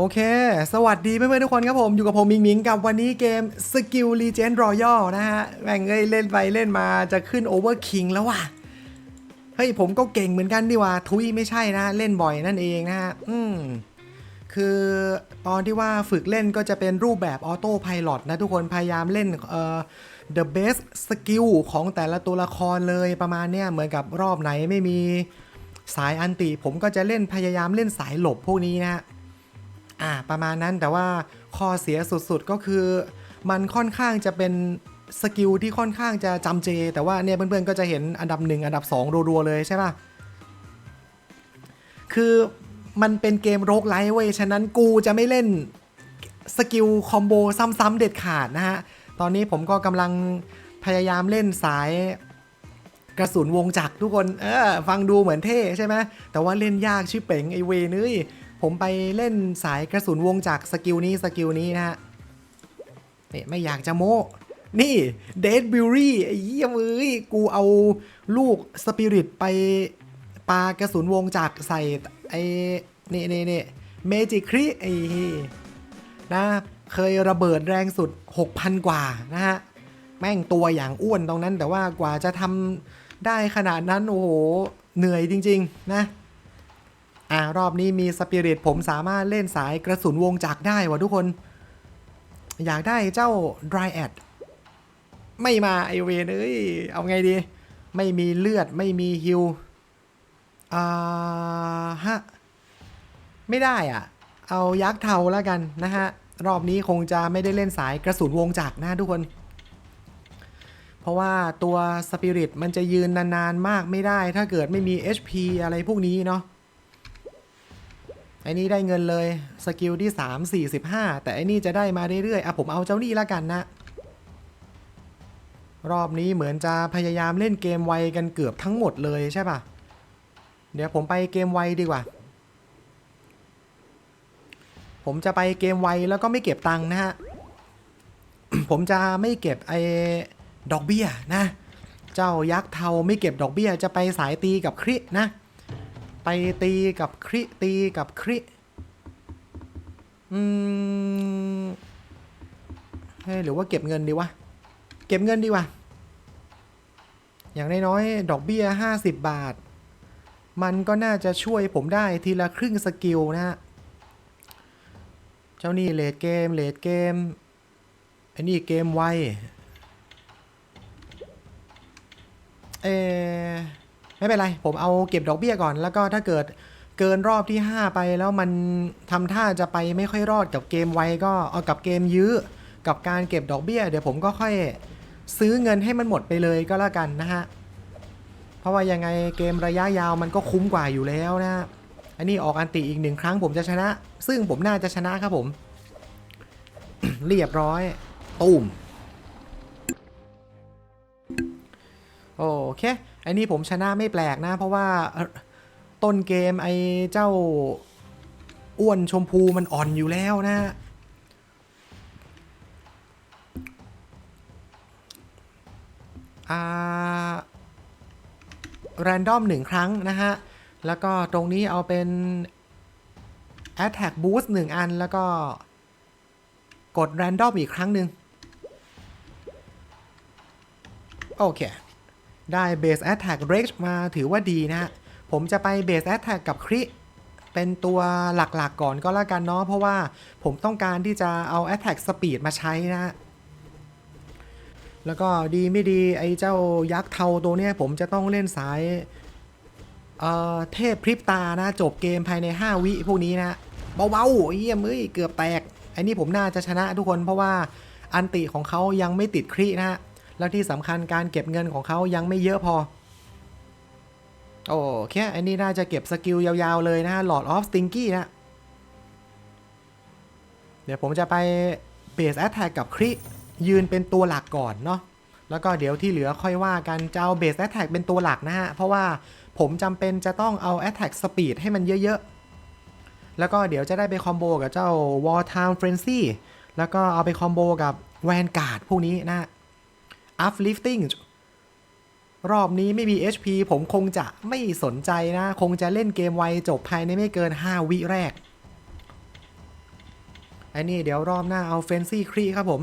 โอเค สวัสดีเพื่อนๆทุกคนครับผม อยู่กับผมมิงมิงกับวันนี้เกม Skill Legend Royal นะฮะ แม่งเอ้ยเล่นไปเล่นมาจะขึ้น Over King แล้วว่ะ เฮ้ย ผมก็เก่งเหมือนกันดีว่า ทุยไม่ใช่นะ เล่นบ่อยนั่นเองนะฮะ อืม คือตอนที่ว่าฝึกเล่นก็จะเป็นรูปแบบออโต้พายロนะทุกคนพยายามเล่นเอ่อ the best skill ของแต่ละตัวละครเลยประมาณเนี้ยเหมือนกับรอบไหนไม่มีสายอันติ ผมก็จะเล่นพยายามเล่นสายหลบพวกนี้นะฮะ อ่าประมาณนั้นแต่ว่าข้อเสียสุดๆก็คือ มันค่อนข้างจะเป็นสกิลที่ค่อนข้างจะจำเจ แต่ว่าเนี่ยเพื่อนๆก็จะเห็นอันดับหนึ่งอันดับสองรัวๆเลยใช่ป่ะ คือมันเป็นเกมโรกไลท์เว้ย ฉะนั้นกูจะไม่เล่นสกิลคอมโบซ้ำๆเด็ดขาดนะฮะ ตอนนี้ผมก็กำลังพยายามเล่นสายกระสุนวงจักรทุกคน เออ ฟังดูเหมือนเท่ใช่ไหมแต่ว่าเล่นยากชิบเป๋งไอเวนึย ผมไปเล่นสายกระสุนวงจักสกิลนี้สกิลนี้นะฮะนี่ไม่อยากจะโม้นี่เดดบิวรี่ไอ้เหี้ยมือกูเอาลูกสปิริตไปปากระสุนวงจักใส่ไอ้นี่นี่นี่เมจิคริไอ้นะเคยระเบิดแรงสุด 6,000 กว่านะฮะ แม่งตัวอย่างอ้วนตรงนั้นแต่ว่ากว่าจะทำได้ขนาดนั้น โอ้โห เหนื่อยจริง ๆ นะ อ่ารอบนี้มีสปิริตผมสามารถเล่นสายกระสุนวงจักรได้วะทุกคน อยากได้เจ้า Dry a d ไม่มาไอเวนเอ้ย เอาไงดี ไม่มีเลือดไม่มีฮิวอ่าฮะ ไม่ได้อะ เอายักษ์เทาแล้วกันนะฮะ รอบนี้คงจะไม่ได้เล่นสายกระสุนวงจักรนะทุกคน เพราะว่าตัวสปิริตมันจะยืนนานๆมากไม่ได้ ถ้าเกิดไม่มี HP อะไรพวกนี้เนาะ อ้นี่ได้เงินเลยสกิลที่ 3 45 แต่ไอ้นี่จะได้มาเรื่อยๆอะผมเอาเจ้านี่ละกันนะ รอบนี้เหมือนจะพยายามเล่นเกมไวกันเกือบทั้งหมดเลยใช่ปะเดี๋ยวผมไปเกมไวดีกว่า ผมจะไปเกมไวแล้วก็ไม่เก็บตังค์นะฮะ ผมจะไม่เก็บไอ้ดอกเบี้ยนะ เจ้ายักษ์เทาไม่เก็บดอกเบี้ยจะไปสายตีกับครินะ ไปตีกับคริตีกับคริอืมเฮ้หรือว่าเก็บเงินดีวะ เก็บเงินดีวะ อย่างน้อยๆดอกเบี้ย 50 บาท มันก็น่าจะช่วยผมได้ทีละครึ่งสกิลนะฮะ เจ้านี่เลดเกมเลดเกมอันนี้เกมไวเออ ไม่เป็นไร ผมเอาเก็บดอกเบี้ยก่อน แล้วก็ถ้าเกิดเกินรอบที่ 5 ไปแล้วมันทำท่าจะไปไม่ค่อยรอดกับเกมไวก็เอากับเกมยื้อ กับการเก็บดอกเบี้ย เดี๋ยวผมก็ค่อยซื้อเงินให้มันหมดไปเลยก็แล้วกันนะฮะ เพราะว่ายังไงเกมระยะยาวมันก็คุ้มกว่าอยู่แล้วนะ อันนี้ออกอันติอีกหนึ่งครั้งผมจะชนะ ซึ่งผมน่าจะชนะครับผม เรียบร้อยตูมโอเค อันนี้ผมชนะไม่แปลกนะ เพราะว่าต้นเกมไอ้เจ้าอ้วนชมพูมันอ่อนอยู่แล้วนะอ่าแรนดอมหนึ่งครั้งนะฮะ แล้วก็ตรงนี้เอาเป็น Attack Boost หนึ่งอันแล้วก็กด Random อีกครั้งหนึ่งโอเค ได้ Base Attack r a g e มาถือว่าดีนะฮะ ผมจะไป Base Attack กับคริเป็นตัวหลักๆก่อนก็แล้วกันเนาะเพราะว่าผมต้องการที่จะเอา Attack Speed มาใช้นะ แล้วก็ดีไม่ดีไอ้เจ้ายักษ์เทาตัวเนี้ยผมจะต้องเล่นสายเอ่อเทพพริบตานะ จบเกมภายใน 5 วิพวกนี้นะเบาๆเยี่ยมเอ้ยเกือบแตกไอ้นี่ผมน่าจะชนะทุกคนเพราะว่าอันติของเขายังไม่ติดครินะฮะ แล้วที่สำคัญการเก็บเงินของเขายังไม่เยอะพอ โอเคไอ้นี่น่าจะเก็บสกิลยาวๆเลยนะฮะ Lord of Stinky นะ เดี๋ยวผมจะไป Base Attack กับคริยืนเป็นตัวหลักก่อนเนาะแล้วก็เดี๋ยวที่เหลือค่อยว่ากันจะเอา Base Attack เป็นตัวหลักนะฮะ เพราะว่าผมจำเป็นจะต้องเอา Attack Speed ให้มันเยอะๆ แล้วก็เดี๋ยวจะได้ไปคอมโบกับเจ้า War Time Frenzy แล้วก็เอาไปคอมโบกับ Vanguard พวกนี้นะ Uplifting รอบนี้ไม่มี HP ผมคงจะไม่สนใจนะ คงจะเล่นเกมไวจบภายในไม่เกิน 5 วิแรกไอ้นี่เดี๋ยวรอบหน้าเอาเฟนซี่ครีครับผม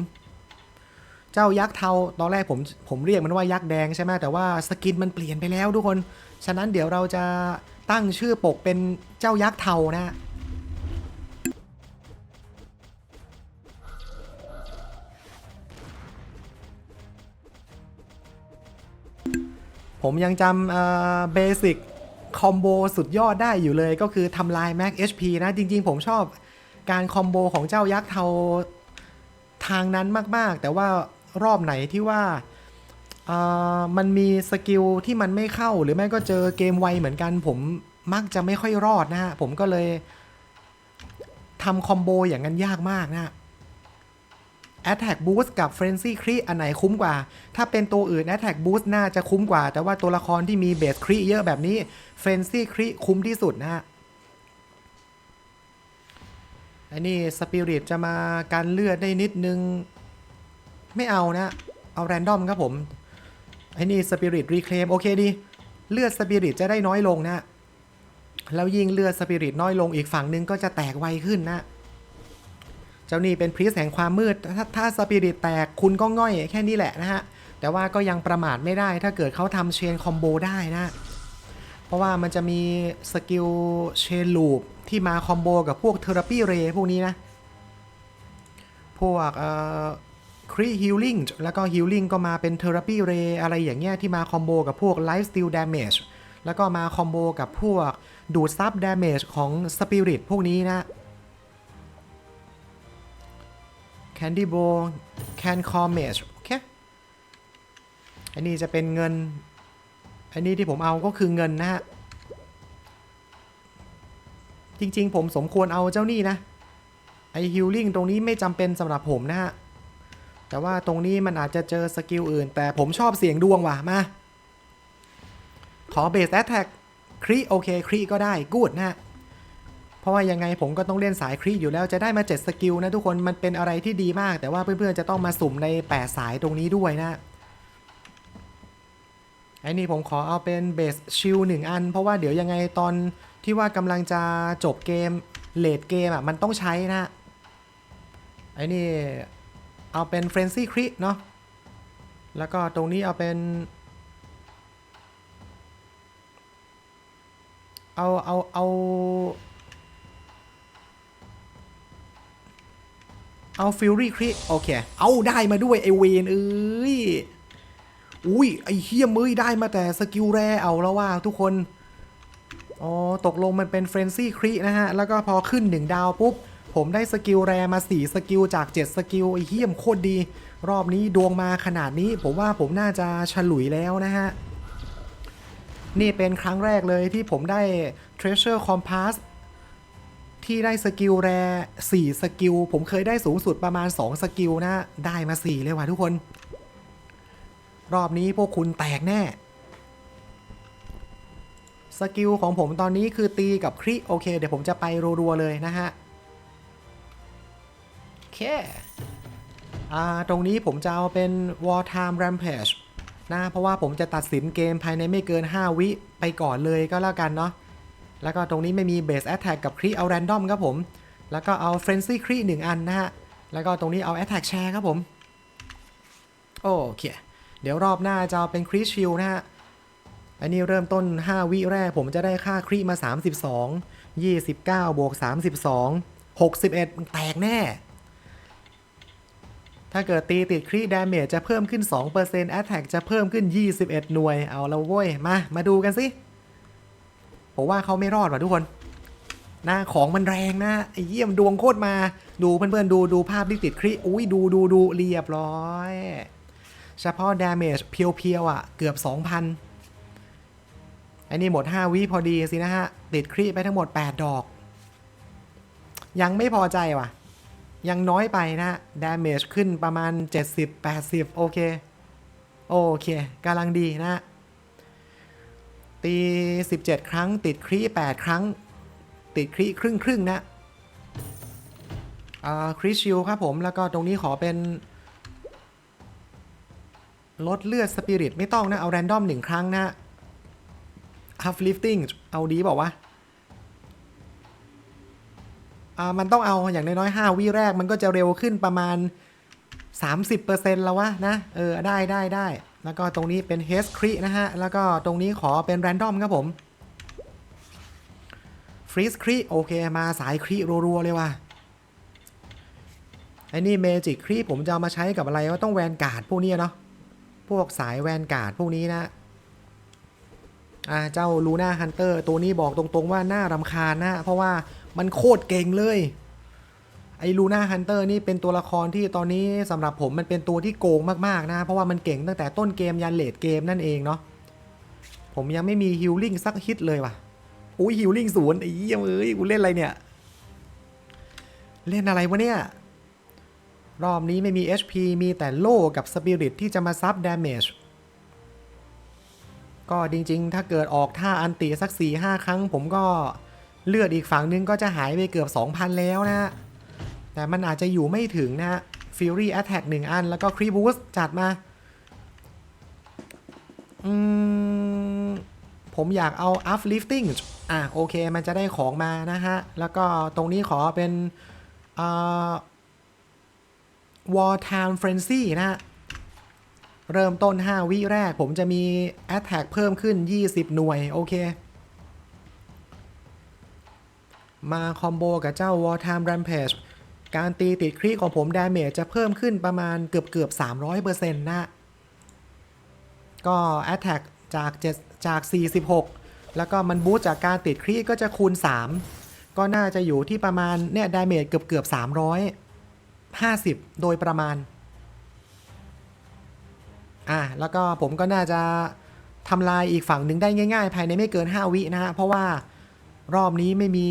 เจ้ายักษ์เทาตอนแรกผมผมเรียกมันว่ายักษ์แดงใช่ไหมแต่ว่าสกินมันเปลี่ยนไปแล้วทุกคน ฉะนั้นเดี๋ยวเราจะตั้งชื่อปกเป็นเจ้ายักษ์เทานะ ผมยังจำเบสิกคอมโบสุดยอดได้อยู่เลยก็คือทำลาย Max HP นะ จริง ๆ ผมชอบการคอมโบของเจ้ายักษ์เทาทางนั้นมาก ๆ แต่ว่ารอบไหนที่ว่ามันมีสกิลที่มันไม่เข้าหรือไม่ก็เจอเกมไวเหมือนกัน ผมมักจะไม่ค่อยรอดนะฮะ ผมก็เลยทำคอมโบอย่างนั้นยากมากนะ Attack Boost กับ Frenzy Crit อันไหนคุ้มกว่า ถ้าเป็นตัวอื่น Attack Boost น่าจะคุ้มกว่า แต่ว่าตัวละครที่มีเบสคริเยอะแบบนี้ Frenzy Crit คุ้มที่สุดนะฮะอันนี้ Spirit จะมาการเลือดได้นิดนึง ไม่เอานะ เอาแรนดอมครับผมไอ้นี่ Spirit Reclaim โอเคดีเลือด Spirit จะได้น้อยลงนะ แล้วยิ่งเลือด Spirit น้อยลงอีกฝั่งนึงก็จะแตกไวขึ้นนะ เจ้านี่เป็นพรีสแห่งความมืด ถ้าถ้าสปิริตแตกคุณก็ง่อยแค่นี้แหละนะฮะ แต่ว่าก็ยังประมาทไม่ได้ถ้าเกิดเขาทำเชนคอมโบได้นะ เพราะว่ามันจะมีสกิลเชนลูปที่มาคอมโบกับพวกเทอราปีเรพวกนี้นะ พวกเอ่อครีฮิลลิ่งแล้วก็ฮิลลิ่งก็มาเป็นเทอราปีเรอะไรอย่างเงี้ยที่มาคอมโบกับพวกไลฟ์สต l ลด m a g e แล้วก็มาคอมโบกับพวกดูดซับด a m a g e ของสปิริตพวกนี้นะ Candy b o Can c o m a g e โอเคอันนี้จะเป็นเงิน อันนี้ที่ผมเอาก็คือเงินนะฮะ จริงๆ ผมสมควรเอาเจ้านี่นะ ไอฮิลลิ่งตรงนี้ไม่จำเป็นสำหรับผมนะฮะ แต่ว่าตรงนี้มันอาจจะเจอสกิลอื่น แต่ผมชอบเสียงดวงว่ะ มา ขอเบสแอตแทกครีโอเคครีก็ได้ กูดนะฮะ เพราะว่ายังไงผมก็ต้องเล่นสายครีอยู่แล้วจะได้มา 7 สกิลนะทุกคนมันเป็นอะไรที่ดีมาก แต่ว่าเพื่อนๆจะต้องมาสุ่มใน 8 สายตรงนี้ด้วยนะไอ้นี่ผมขอเอาเป็นเบสชิลหนึ่งอัน เพราะว่าเดี๋ยวยังไงตอนที่ว่ากำลังจะจบเกมเลดเกมอะมันต้องใช้นะไอ้นี่เอาเป็นเฟรนซี่ครีเนาะแล้วก็ตรงนี้เอาเป็น เอาเอาเอา เอาฟิลลี่ครีโอเค เอาได้มาด้วยไอเวนเอ้ย อุ้ยไอเฮียมือได้มาแต่สกิลแร่เอาแล้วว่าทุกคน อ๋อ ตกลงมันเป็นเฟรนซี่ครีนะฮะ แล้วก็พอขึ้น1ดาวปุ๊บ ผมได้สกิลแรมา 4 สกิลจาก 7 สกิลไอเฮียมโคตรดี รอบนี้ดวงมาขนาดนี้ ผมว่าผมน่าจะฉลุยแล้วนะฮะ นี่เป็นครั้งแรกเลยที่ผมได้ Treasure Compass ที่ได้สกิลแร4สกิล ผมเคยได้สูงสุดประมาณ 2 สกิลนะ ได้มา 4 เลยว่ะทุกคน รอบนี้พวกคุณแตกแน่ สกิลของผมตอนนี้คือตีกับคริโอเค เดี๋ยวผมจะไปรัวๆเลยนะฮะโอเคอ่าตรงนี้ผมจะเอาเป็น War Time Rampage นะ เพราะว่าผมจะตัดสินเกมภายในไม่เกิน 5 วิไปก่อนเลยก็แล้วกันเนาะ แล้วก็ตรงนี้ไม่มี Base Attack กับครีเอาแรนดอมครับผม แล้วก็เอา Frenzy ครีหนึ่งอันนะฮะ แล้วก็ตรงนี้เอา Attack Share ครับผม โอเค เดี๋ยวรอบหน้าจะเเป็นครีชิลนะฮะ อันนี้เริ่มต้น 5 วิแรกผมจะได้ค่าครีมา 32 29บวก32 61 แตกแน่ ถ้าเกิดตีติดครีดาเมจจะเพิ่มขึ้น 2% Attack จะเพิ่มขึ้น 21 หน่วย เอาแล้วเว้ย มา มาดูกันสิ ผมว่าเขาไม่รอดว่ะทุกคนนะของมันแรงนะไอ้เยี่ยมดวงโคตรมา ดูเพื่อนๆดูดูภาพที่ติดคริอุ้ยดูดูดูเรียบร้อย เฉพาะ damage เพียวๆอะ เกือบ 2,000 อันนี้หมด 5 วิพอดีสินะฮะ ติดคริไปทั้งหมด 8 ดอก ยังไม่พอใจว่ะ ยังน้อยไปนะ damage ขึ้นประมาณ 70-80 โอเค โอเคกำลังดีนะ ตี 17 ครั้ง ติดครี8ครั้ง ติดครีครึ่งครึ่งนะอ่าครีชิลครับผมแล้วก็ตรงนี้ขอเป็น ลดเลือดสปิริตไม่ต้องนะ เอาแรนดอมหนึ่งครั้งนะ uplifting เอาดีบอกว่าอ่ามันต้องเอาอย่างน้อยๆ5วิแรกมันก็จะเร็วขึ้นประมาณ 30%แล้ววะนะ เออ ได้ได้ได้ แล้วก็ตรงนี้เป็น h ฮสครีนะฮะ แล้วก็ตรงนี้ขอเป็นแรนดอมครับผมฟรีสครีโอเคมาสายครีรัวๆ เลยว่ะไอ้นี่เมจิกครีผมจะเอามาใช้กับอะไรก็ต้องแวนการ์ดพวกนี้เนาะพวกสายแวนการ์ดพวกนี้นะอ่าเจ้าลูน่าฮันเตอร์ตัวนี้บอกตรงๆว่าน่ารำคาญนะ เพราะว่ามันโคตรเก่งเลย ไอ้ลูน่าฮันเตอร์นี่เป็นตัวละครที่ตอนนี้สำหรับผมมันเป็นตัวที่โกงมากๆนะเพราะว่ามันเก่งตั้งแต่ต้นเกมยันเลดเกมนั่นเองเนาะผมยังไม่มีฮิลลิ่งสักฮิตเลยว่ะอุ้ยฮิลลิ่งศูนย์ไอ้เหี้ยเอ้ยกูเล่นอะไรเนี่ย เล่นอะไรวะเนี่ย รอบนี้ไม่มี HP มีแต่โล่กับสปิริตที่จะมาซับดาเมจก็จริงๆ ถ้าเกิดออกท่าอันติสัก 4-5 ครั้ง ผมก็เลือดอีกฝั่งนึงก็จะหายไปเกือบ 2,000 แล้วนะ แต่มันอาจจะอยู่ไม่ถึงนะฮะ Fury Attack 1 อัน แล้วก็ Creep Boost จัดมา อืม ผมอยากเอา uplifting อะ โอเค มันจะได้ของมานะฮะ แล้วก็ตรงนี้ขอเป็นอ่า War Time Frenzy นะฮะ เริ่มต้น 5 วิแรก ผมจะมี Attack เพิ่มขึ้น 20 หน่วย โอเคมาคอมโบกับเจ้า War Time Rampage การตีติดครีของผมดาเมจจะเพิ่มขึ้นประมาณเกือบเกือบ300%นะก็ Attack จาก7จาก 46 แล้วก็มันบูสจากการติดครีก็จะคูณ 3 ก็น่าจะอยู่ที่ประมาณเนี่ยดาเมจเกือบเกือบ350 โดยประมาณอะแล้วก็ผมก็น่าจะทำลายอีกฝั่งหนึ่งได้ง่าย ๆ ภายในไม่เกิน 5 วินะฮะเพราะว่ารอบนี้ไม่มี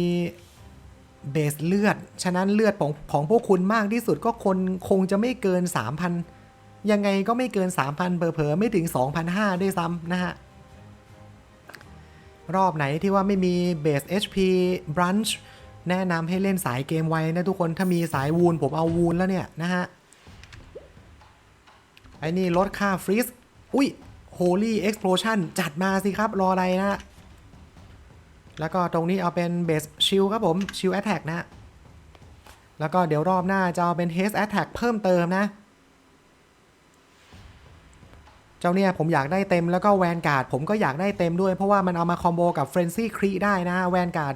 เบสเลือด ฉะนั้นเลือดของของพวกคุณมากที่สุดก็คนคงจะไม่เกิน 3,000 ยังไงก็ไม่เกิน 3,000เผลอๆไม่ถึง 2,500ด้วยซ้ำนะฮะ รอบไหนที่ว่าไม่มีเบส HP Brunch แนะนำให้เล่นสายเกมไว้นะทุกคนถ้ามีสายวูนผมเอาวูนแล้วเนี่ยนะฮะ ไอ้นี่ลดค่าฟรีสอุ้ย Holy Explosion จัดมาสิครับรออะไรนะ แล้วก็ตรงนี้เอาเป็นเบสชิลครับผมชิลแอ t แทกนะแล้วก็เดี๋ยวรอบหน้าจะเอาเป็น Haste Attack เพิ่มเติมนะ เจ้าเนี่ยผมอยากได้เต็มแล้วก็แวนการ์ดผมก็อยากได้เต็มด้วยเพราะว่ามันเอามาคอมโบกับ Frenzy c r e ได้นะแวนการ์ด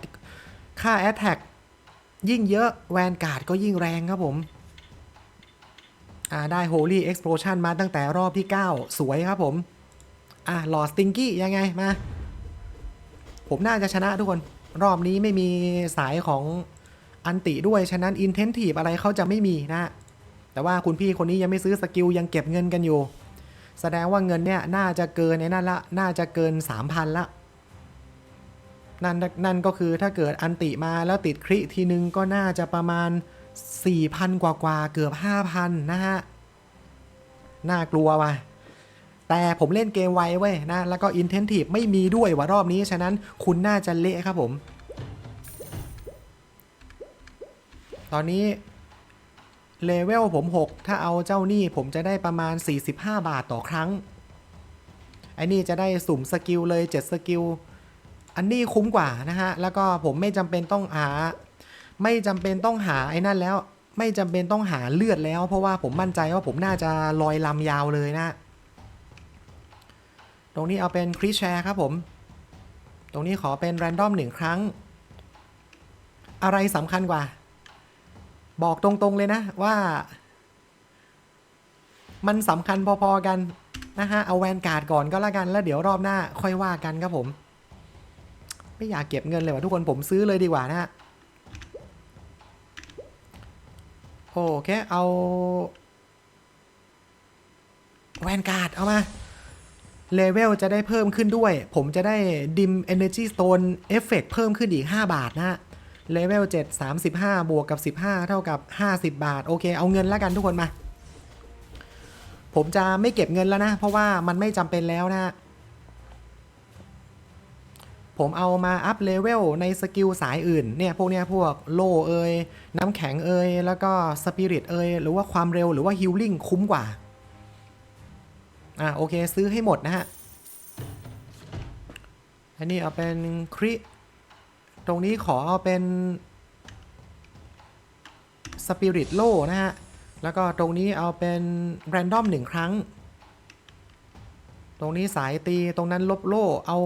ค่า Attack ยิ่งเยอะแวนการ์ดก็ยิ่งแรงครับผมอ่าได้ Holy Explosion มาตั้งแต่รอบที่ 9 สวยครับผมอ่าหลอดสติงกี้ยังไงมา ผมน่าจะชนะทุกคน รอบนี้ไม่มีสายของอันติด้วย ฉะนั้น Intentive อะไรเขาจะไม่มีนะแต่ว่าคุณพี่คนนี้ยังไม่ซื้อสกิลยังเก็บเงินกันอยู่ แสดงว่าเงินเนี่ยน่าจะเกินในนั่นละ น่าจะเกิน 3,000 ละ นั่นนั่นก็คือถ้าเกิดอันติมาแล้วติดคริทีนึงก็น่าจะประมาณ 4,000 กว่ากว่าเกือบ 5,000 นะฮะ น่ากลัวว่ะ แต่ผมเล่นเกมไวเว้ยนะ แล้วก็ Intentive ไม่มีด้วยว่ะรอบนี้ ฉะนั้นคุณน่าจะเละครับผม ตอนนี้เลเวลผม 6 ถ้าเอาเจ้านี่ผมจะได้ประมาณ 45 บาทต่อครั้ง ไอ้นี่จะได้สุ่มสกิลเลย 7 สกิล อันนี้คุ้มกว่านะฮะ แล้วก็ผมไม่จำเป็นต้องหา ไม่จำเป็นต้องหาไอ้นั่นแล้ว ไม่จำเป็นต้องหาเลือดแล้ว เพราะว่าผมมั่นใจว่าผมน่าจะลอยลำยาวเลยนะ รงนี้เอาเป็นคริสแชร์ครับผม ตรงนี้ขอเป็นแรนดอมหนึ่งครั้ง อะไรสำคัญกว่า บอกตรงๆเลยนะว่า มันสำคัญพอๆกันนะฮะ เอาแวนการ์ดก่อนก็แล้วกัน แล้วเดี๋ยวรอบหน้าค่อยว่ากันครับผม ไม่อยากเก็บเงินเลยว่ะทุกคนผมซื้อเลยดีกว่านะฮะ โอเค เอา แวนการ์ดเอามา เลเวลจะได้เพิ่มขึ้นด้วย ผมจะได้ดิม Energy Stone Effect เพิ่มขึ้นอีก 5 บาทนะฮะเลเวล7 35 บวกกับ 15 เท่ากับ 50 บาท โอเค เอาเงินแล้วกันทุกคนมา ผมจะไม่เก็บเงินแล้วนะ เพราะว่ามันไม่จำเป็นแล้วนะผมเอามาอัพเลเวลในสกิลสายอื่นเนี่ยพวกเนี้ยพวกโล่เอยน้ำแข็งเอยแล้วก็สปิริตเอยหรือว่าความเร็วหรือว่าฮิลลิ่งคุ้มกว่า อะโอเคซื้อให้หมดนะฮะ อันนี้เอาเป็นคริตรงนี้ขอเอาเป็นสปิริตโลนะฮะ แล้วก็ตรงนี้เอาเป็นแรนดอมหนึ่งครั้ง ตรงนี้สายตีตรงนั้นลบโล่เอา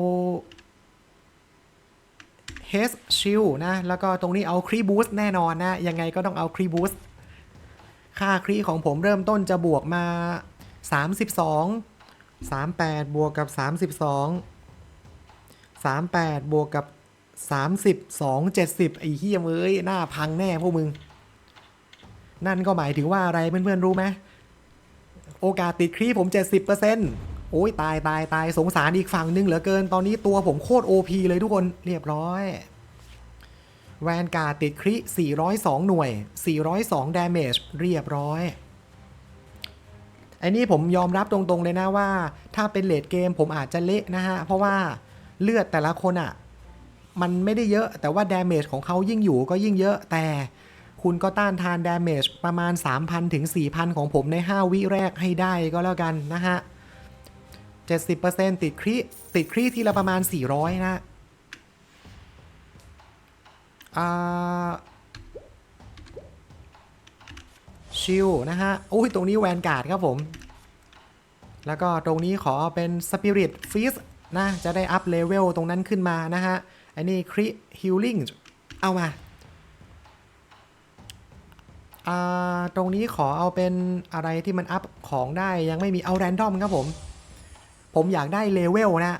เฮสชิลนะ แล้วก็ตรงนี้เอาครีบูสแน่นอนนะ ยังไงก็ต้องเอาครีบูสค่าครีของผมเริ่มต้นจะบวกมา 32 38 บวกกับ 32 38 บวกกับ 32 70 ไอ้เฮียเอ้ย หน้าพังแน่พวกมึง นั่นก็หมายถึงว่าอะไรเพื่อนๆ รู้ไหม โอกาสติดครีผม 70%โอ้ยตายตายตายสงสารอีกฝั่งหนึงเหลือเกิน ตอนนี้ตัวผมโคตร OP เลยทุกคนเรียบร้อย แวนการ์ติดคริ402 หน่วย 402 damage เรียบร้อย อ้นี่ผมยอมรับตรงๆเลยนะว่า ถ้าเป็นเลดเกมผมอาจจะเละนะฮะ เพราะว่าเลือดแต่ละคนอะ่ะ มันไม่ได้เยอะแต่ว่า damage ของเขายิ่งอยู่ก็ยิ่งเยอะแต่คุณก็ต้านทาน damage ประมาณ 3,000 ถึง 4,000 ของผมใน 5 วิแรกให้ได้ก็แล้วกันนะฮะ 70%ติดคริติดคริทีละประมาณ 400 นะอ่า ชิลนะฮะอุ้ยตรงนี้แวนการ์ดครับผม แล้วก็ตรงนี้ขอเป็นสปิริตฟิสนะจะได้อัพเลเวลตรงนั้นขึ้นมานะฮะอันนี้คริฮิลลิ่งเอามาอ่าตรงนี้ขอเอาเป็นอะไรที่มันอัพของได้ยังไม่มีเอาแรนดอมครับผม ผมอยากได้เลเวลนะ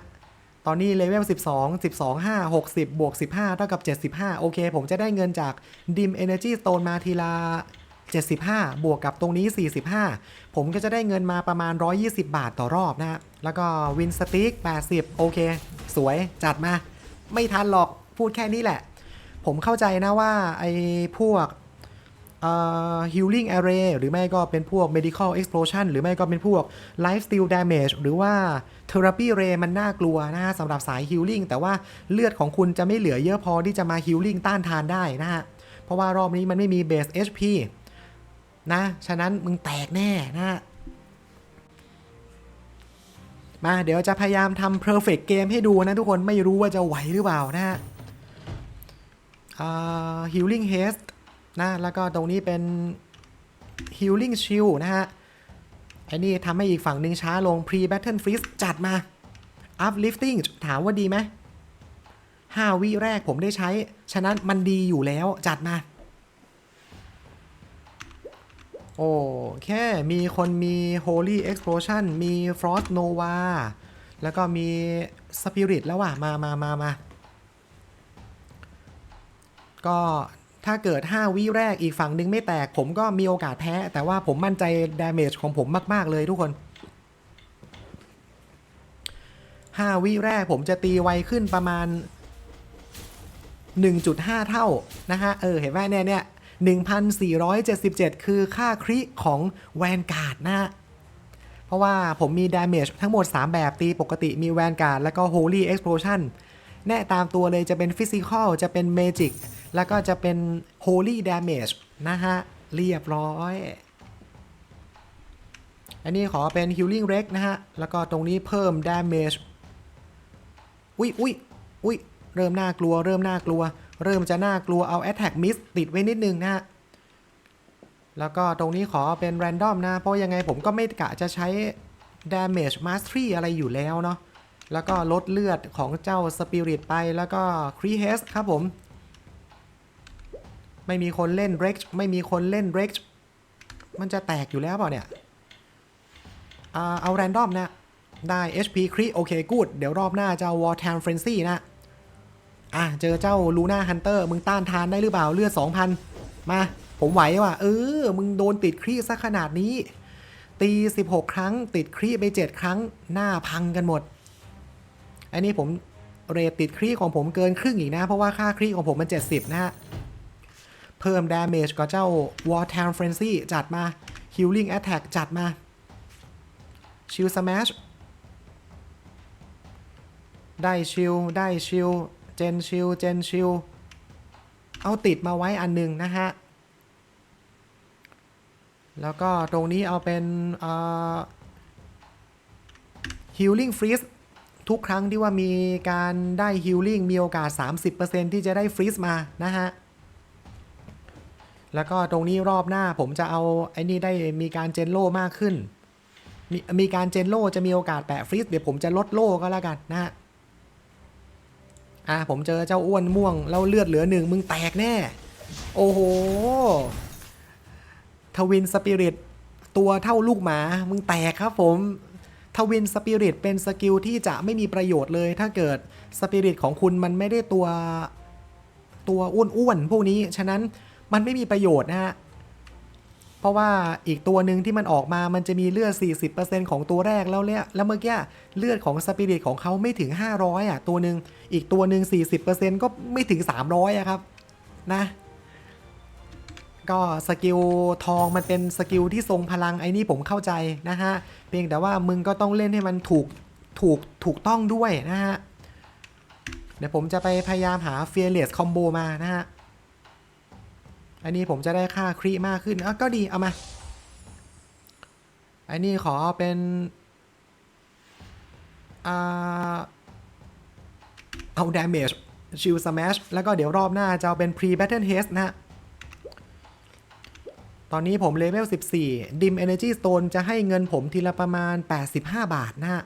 ตอนนี้เลเวล 12 12 5 60 บวก 15 เท่ากับ 75 โอเค ผมจะได้เงินจากดิม Energy Stone มาทีละ 75 บวกกับตรงนี้ 45 ผมก็จะได้เงินมาประมาณ 120 บาทต่อรอบนะฮะ แล้วก็วินสติ๊ก80 โอเค สวยจัดมา ไม่ทันหรอกพูดแค่นี้แหละ ผมเข้าใจนะว่าไอ้พวกเอ่อ healing array หรือไม่ก็เป็นพวก medical explosion หรือไม่ก็เป็นพวก life steal damage หรือว่า therapy ray มันน่ากลัวนะฮะสำหรับสาย healing แต่ว่าเลือดของคุณจะไม่เหลือเยอะพอที่จะมา healing ต้านทานได้นะฮะ เพราะว่ารอบนี้มันไม่มี base HP นะ ฉะนั้นมึงแตกแน่นะ มาเดี๋ยวจะพยายามทำ perfect game ให้ดูนะทุกคนไม่รู้ว่าจะไหวหรือเปล่านะฮะอ่า healing haste นะ แล้วก็ตรงนี้เป็น healing shield นะฮะไอ้นี่ทำให้อีกฝั่งหนึ่งช้าลง pre battle freeze จัดมา uplifting ถามว่าดีไหม5วิแรกผมได้ใช้ ฉะนั้นมันดีอยู่แล้วจัดมา โอ้ แค่มีคนมี holy explosion มี frost nova แล้วก็มี spirit แล้วว่ะ มามามามาก็ถ้าเกิด 5 วิแรกอีกฝั่งหนึ่งไม่แตก ผมก็มีโอกาสแพ้ แต่ว่าผมมั่นใจ damage ของผมมาก ๆ เลยทุกคน 5 วิแรกผมจะตีไวขึ้นประมาณ 1.5 เท่า นะฮะ เออ เห็นไหมเนี่ยเนี่ย 1,477 คือค่าคริของแวนการ์ดนะฮะเพราะว่าผมมี damage ทั้งหมด 3 แบบตีปกติมีแวนการ์ดแล้วก็ holy explosion แน่ตามตัวเลยจะเป็น physical จะเป็น magic แล้วก็จะเป็น holy damage นะฮะ เรียบร้อย อันนี้ขอเป็น healing reg นะฮะ แล้วก็ตรงนี้เพิ่ม damage อุ้ยอุ้ยอุ้ยเริ่มน่ากลัว เริ่มน่ากลัว เริ่มจะน่ากลัวเอา attack miss ติดไว้นิดนึงนะฮะ แล้วก็ตรงนี้ขอเป็น random นะ เพราะยังไงผมก็ไม่กะจะใช้ damage mastery อะไรอยู่แล้วเนาะ แล้วก็ลดเลือดของเจ้า spirit ไปแล้วก็ c r e haste ครับผม ไม่มีคนเล่น r e x ไม่มีคนเล่น r e x มันจะแตกอยู่แล้วเปล่าเนี่ยอ่าเอา random นะ ได้ HP คริโอเคกูดเดี๋ยวรอบหน้าจะเอา War Time Frenzy นะ อะเจอเจ้า Luna Hunter มึงต้านทานได้หรือเปล่าเลือด2,000 มา ผมไหวว่ะเออ มึงโดนติดครีซะขนาดนี้ ตี 16 ครั้ง ติดครีไป 7 ครั้งหน้าพังกันหมด อันนี้ผมเรทติดครีของผมเกินครึ่งอีกนะ เพราะว่าค่าครีของผมมัน 70 นะฮะ เพิ่ม damage กับเจ้า War Time Frenzy จัดมา Healing Attack จัดมา Shield Smash ได้ชิลได้ชิล เจนชิลเจนชิลเอาติดมาไว้อันหนึ่งนะฮะ แล้วก็ตรงนี้เอาเป็นเอ่อ healing freeze ทุกครั้งที่ว่ามีการได้ healing มีโอกาส 30%ที่จะได้ freeze มานะฮะ แล้วก็ตรงนี้รอบหน้าผมจะเอาไอ้นี่ได้มีการเจนโล่มากขึ้น มีมีการเจนโล่จะมีโอกาสแปะฟรีสเดี๋ยวผมจะลดโล่ก็แล้วกันนะฮะ อะผมเจอเจ้าอ้วนม่วงแล้วเลือดเหลือหนึ่งมึงแตกแน่ โอ้โห ทวินสปิริตตัวเท่าลูกหมา มึงแตกครับผม ทวินสปิริตเป็นสกิลที่จะไม่มีประโยชน์เลย ถ้าเกิดสปิริตของคุณมันไม่ได้ตัวตัวอ้วนๆพวกนี้ ฉะนั้นมันไม่มีประโยชน์นะฮะ เพราะว่าอีกตัวหนึ่งที่มันออกมามันจะมีเลือด 40%ของตัวแรกแล้วเนี่ยแล้วเมื่อกี้เลือดของสปิริตของเขาไม่ถึง 500อะตัวหนึ่งอีกตัวหนึ่ง40%ก็ไม่ถึง 300อะครับนะก็สกิลทองมันเป็นสกิลที่ทรงพลังไอ้นี่ผมเข้าใจนะฮะเพียงแต่ว่ามึงก็ต้องเล่นให้มันถูกถูกถูกต้องด้วยนะฮะเดี๋ยวผมจะไปพยายามหา Fearless Combo มานะฮะ อันนี้ผมจะได้ค่าครีมากขึ้นอะก็ดี เอามา อันนี้ขอเป็น อ่า เอา damage shield smash แล้วก็เดี๋ยวรอบหน้าจะเอาเป็น pre battle haste นะฮะ ตอนนี้ผมเลเวล 14 dim energy stone จะให้เงินผมทีละประมาณ 85 บาทนะฮะ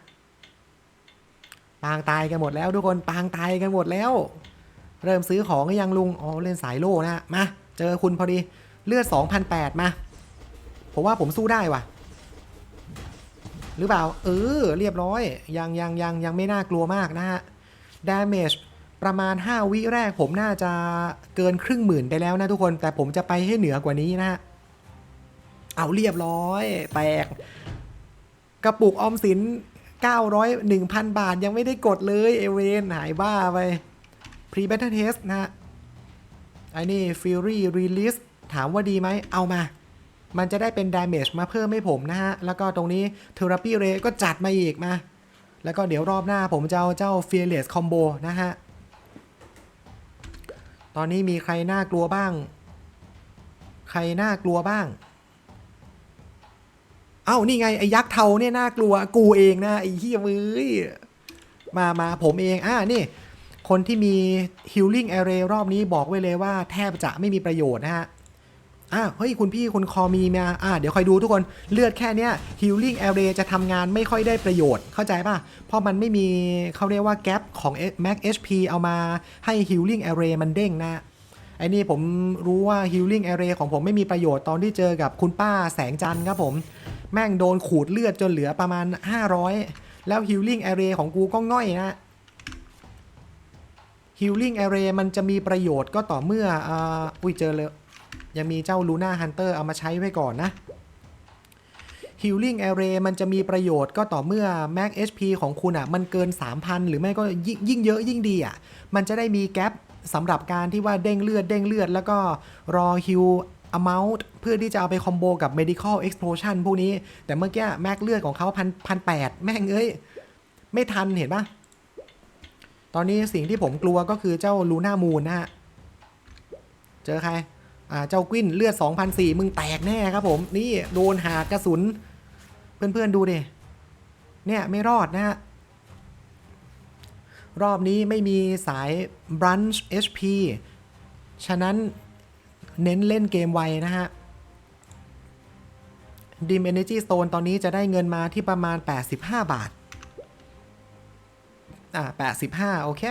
ปางตายกันหมดแล้วทุกคน ปางตายกันหมดแล้ว เริ่มซื้อของยังลุง อ๋อ เล่นสายโล่นะฮะมา เจอคุณพอดีเลือด2,008มาผมว่าผมสู้ได้ว่ะ หรือเปล่า เออ เรียบร้อย ยังยังยังยังไม่น่ากลัวมากนะฮะ damage ประมาณ 5 วิแรกผมน่าจะเกินครึ่งหมื่นไปแล้วนะทุกคน แต่ผมจะไปให้เหนือกว่านี้นะฮะ เอาเรียบร้อย แตก กระปุกออมสิน 900 1,000 บาทยังไม่ได้กดเลย เอเวนหายบ้าไป pre battle test นะฮะ อ้นี่ Fury Release ถามว่าดีไหม เอามา มันจะได้เป็น damage มาเพิ่มให้ผมนะฮะ แล้วก็ตรงนี้ Therapy Ray ก็จัดมาอีกมา แล้วก็เดี๋ยวรอบหน้าผมจะเอาเจ้า Fearless Combo นะฮะ ตอนนี้มีใครน่ากลัวบ้าง ใครน่ากลัวบ้าง เอ้า นี่ไง ไอ้ยักษ์เทาเนี่ยน่ากลัว กูเองนะไอ้เฮียมืยมามาผมเอง อ่านี่ คนที่มี healing array รอบนี้บอกไว้เลยว่าแทบจะไม่มีประโยชน์นะฮะอ่าเฮ้ย คุณพี่คุณคอมีมาอ่าเดี๋ยวคอยดูทุกคนเลือดแค่เนี้ย healing array จะทำงานไม่ค่อยได้ประโยชน์เข้าใจป่ะ เพราะมันไม่มีเขาเรียกว่า gap ของ max HP เอามาให้ healing array มันเด้งนะไอ้นี่ผมรู้ว่า healing array ของผมไม่มีประโยชน์ตอนที่เจอกับคุณป้าแสงจันทร์ครับผม แม่งโดนขูดเลือดจนเหลือประมาณ 500 แล้ว healing array ของกูก็ง่อยนะ healing array มันจะมีประโยชน์ก็ต่อเมื่ออ่าอุ้ยเจอเลยยังมีเจ้า Luna Hunter เอามาใช้ไว้ก่อนนะ healing array มันจะมีประโยชน์ก็ต่อเมื่อ max HP ของคุณอะ มันเกิน 3,000 หรือไม่ก็ยิ่งเยอะยิ่งดีอะ มันจะได้มีแกลบสำหรับการที่ว่าเด้งเลือดเด้งเลือด แล้วก็รอ heal amount เพื่อที่จะเอาไปคอมโบกับ medical explosion พวกนี้ แต่เมื่อกี้แม็กเลือดของเขาพันพันแปดแม่งเอ้ย ไม่ทันเห็นปะ ตอนนี้สิ่งที่ผมกลัวก็คือเจ้าลูน่ามูนนะฮะ เจอใคร อ่า เจ้ากวินเลือด2,004มึงแตกแน่ครับผม นี่โดนหากระสุน เพื่อนๆดูดิ เนี่ยไม่รอดนะฮะ รอบนี้ไม่มีสาย brunch HP ฉะนั้นเน้นเล่นเกมไวนะฮะ Dim Energy Stone ตอนนี้จะได้เงินมาที่ประมาณ 85 บาท อ่า85โอเค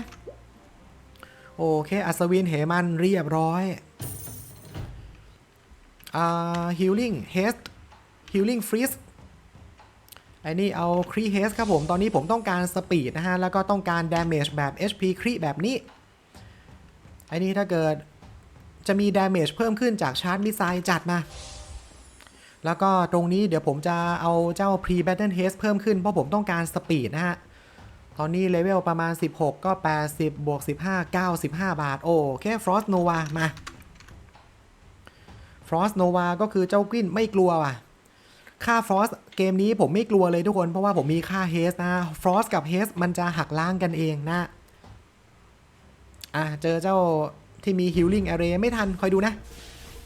โอเค อัศวิน เหมันเรียบร้อยอ่า healing haste healing freeze ไอ้นี่เอาครี haste ครับผม ตอนนี้ผมต้องการสปีดนะฮะ แล้วก็ต้องการ damage แบบ HP ครีแบบนี้ ไอ้นี่ถ้าเกิดจะมี damage เพิ่มขึ้นจากชาร์จมิไซล์จัดมา แล้วก็ตรงนี้เดี๋ยวผมจะเอาเจ้า pre battle haste เพิ่มขึ้น เพราะผมต้องการสปีดนะฮะ ตอนนี้เลเวลประมาณ 16 ก็ 80 บวก 15 95 บาท โอเค Frost Nova มา Frost Nova ก็คือเจ้ากวินไม่กลัวว่ะ ค่า Frost เกมนี้ผมไม่กลัวเลยทุกคน เพราะว่าผมมีค่า Haste นะ Frost กับ Haste มันจะหักล้างกันเองนะ อะ เจอเจ้าที่มี Healing Array ไม่ทัน คอยดูนะ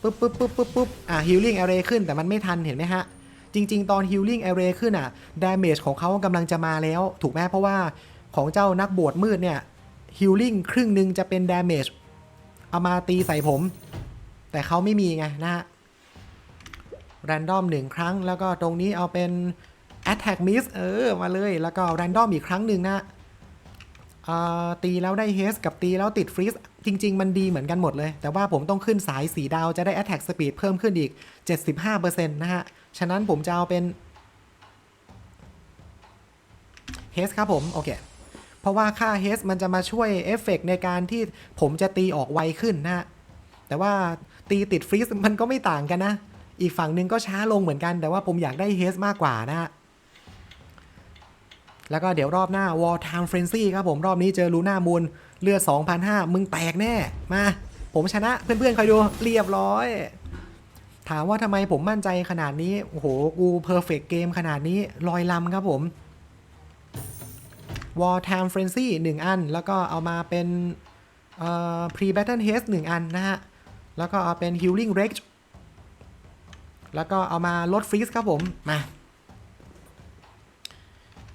ปุ๊บปุ๊บปุ๊บปุ๊บปุ๊บอะ Healing Array ขึ้นแต่มันไม่ทันเห็นไหมฮะ จริง ๆ ตอน Healing Array ขึ้นอะ Damage ของเขากำลังจะมาแล้ว ถูกไหมเพราะว่าของเจ้านักบวชมืดเนี่ย Healing ครึ่งหนึ่งจะเป็น Damage เอามาตีใส่ผม แต่เขาไม่มีไงนะฮะแรนดอมหนึ่งครั้ง แล้วก็ตรงนี้เอาเป็น attack miss เออ มาเลย แล้วก็แรนดอมอีกครั้งหนึ่งนะตีแล้วได้ haste กับตีแล้วติด freeze จริง ๆ มันดีเหมือนกันหมดเลย แต่ว่าผมต้องขึ้นสายสีดาวจะได้ attack speed เพิ่มขึ้นอีก 75%นะฮะ ฉะนั้นผมจะเอาเป็น haste ครับผมโอเคเพราะว่าค่า haste มันจะมาช่วยเอฟเฟกต์ในการที่ผมจะตีออกไวขึ้นนะ แต่ว่าตีติดฟรีซมันก็ไม่ต่างกันนะ อีกฝั่งหนึ่งก็ช้าลงเหมือนกัน แต่ว่าผมอยากได้เฮสมากกว่านะฮะแล้วก็เดี๋ยวรอบหน้า War Time Frenzy ครับผมรอบนี้เจอลูน่ามูลเลือด2,500มึงแตกแน่ มา ผมชนะเพื่อนๆคอยดูเรียบร้อย ถามว่าทำไมผมมั่นใจขนาดนี้ โอ้โห กูเพอร์เฟกเกมขนาดนี้ลอยลำครับผม War Time Frenzy 1 อัน แล้วก็เอามาเป็นเอ่อ Pre Battle Haste 1 อันนะฮะ แล้วก็เอาเป็น Healing Rage แล้วก็เอามาลดฟรีซครับผม มา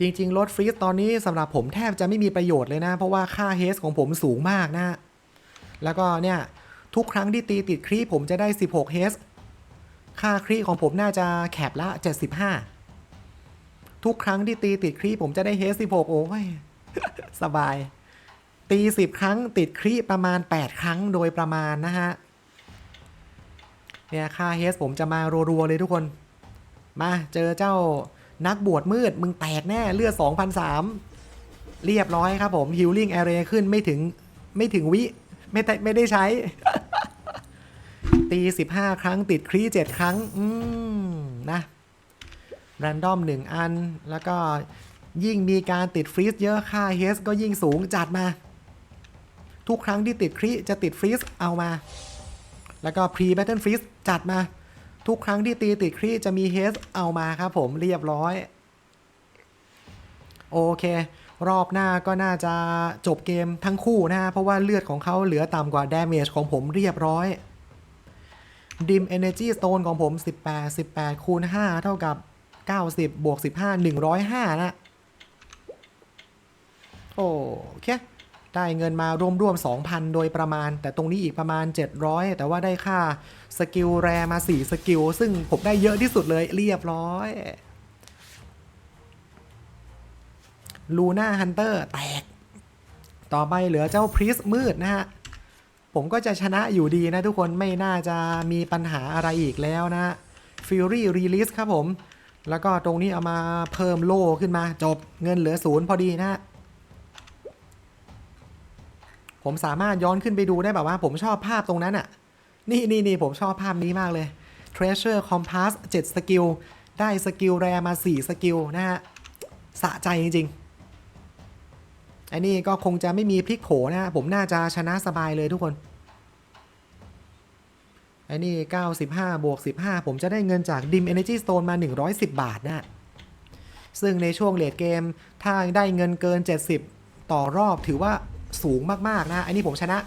จริงๆ ลดฟรีซตอนนี้สำหรับผมแทบจะไม่มีประโยชน์เลยนะ เพราะว่าค่าเฮสของผมสูงมากนะ แล้วก็เนี่ย ทุกครั้งที่ตีติดครีผมจะได้ 16เฮส ค่าครีของผมน่าจะแคปละ 75 ทุกครั้งที่ตีติดครีผมจะได้เฮส16โอ้ย สบาย ตี 10 ครั้งติดครีประมาณ 8 ครั้งโดยประมาณนะฮะ เนี่ยค่าเฮสผมจะมารัวๆเลยทุกคน มาเจอเจ้านักบวชมืดมึงแตกแน่เลือด2,003เรียบร้อยครับผมฮิลลิ่งแอเรขึ้นไม่ถึงไม่ถึงวิ ไม่ได้ไม่ได้ใช้ ตี 15 ครั้งติดครี7ครั้ง อืม นะแรนดอม 1 อัน แล้วก็ยิ่งมีการติดฟรีซเยอะค่าเฮสก็ยิ่งสูงจัดมา ทุกครั้งที่ติดครีจะติดฟรีซเอามา แล้วก็ pre battle freeze จัดมา ทุกครั้งที่ตีติดครีจะมี haste เอามาครับผมเรียบร้อย โอเค รอบหน้าก็น่าจะจบเกมทั้งคู่นะ เพราะว่าเลือดของเขาเหลือต่ำกว่า damage ของผมเรียบร้อย dim energy stone ของผม 18 18 คูณ 5 เท่ากับ 90 บวก 15 105 นะ โอเค ได้เงินมาร่วมๆ 2,000 โดยประมาณ แต่ตรงนี้อีกประมาณ 700 แต่ว่าได้ค่าสกิลแรมา 4 สกิล ซึ่งผมได้เยอะที่สุดเลยเรียบร้อยลูน่าฮันเตอร์แตก ต่อไปเหลือเจ้าพริสมืดนะฮะ ผมก็จะชนะอยู่ดีนะทุกคนไม่น่าจะมีปัญหาอะไรอีกแล้วนะฟิวรี่รีลิสครับผม แล้วก็ตรงนี้เอามาเพิ่มโล่ขึ้นมาจบเงินเหลือศูนย์พอดีนะฮะผมสามารถย้อนขึ้นไปดูได้แบบว่า ผมชอบภาพตรงนั้นอะ่ะ นี่นี่นี่ผมชอบภาพนี้มากเลย Treasure Compass 7สกิลได้สกิลแรมา 4 สกิลนะฮะสะใจจริงๆ อันนี้ก็คงจะไม่มีพลิกโผนะฮะผมน่าจะชนะสบายเลยทุกคนอันนี้ 95 บวก 15 ผมจะได้เงินจาก Dim Energy Stone มา 110 บาทนะฮะซึ่งในช่วงเลดเกม ถ้าได้เงินเกิน 70 ต่อรอบถือว่าสูงมาก ๆ นะ อันนี้ผมชนะ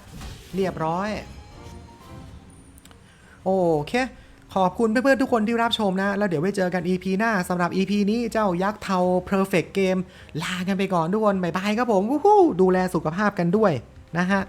เรียบร้อย โอเค ขอบคุณเพื่อนๆทุกคนที่รับชมนะ แล้วเดี๋ยวไว้เจอกัน EP หน้าสำหรับ EP นี้เจ้ายักษ์เทา Perfect Game ลากันไปก่อนทุกคนบ๊ายบายครับผมวู้ฮู้ดูแลสุขภาพกันด้วยนะฮะ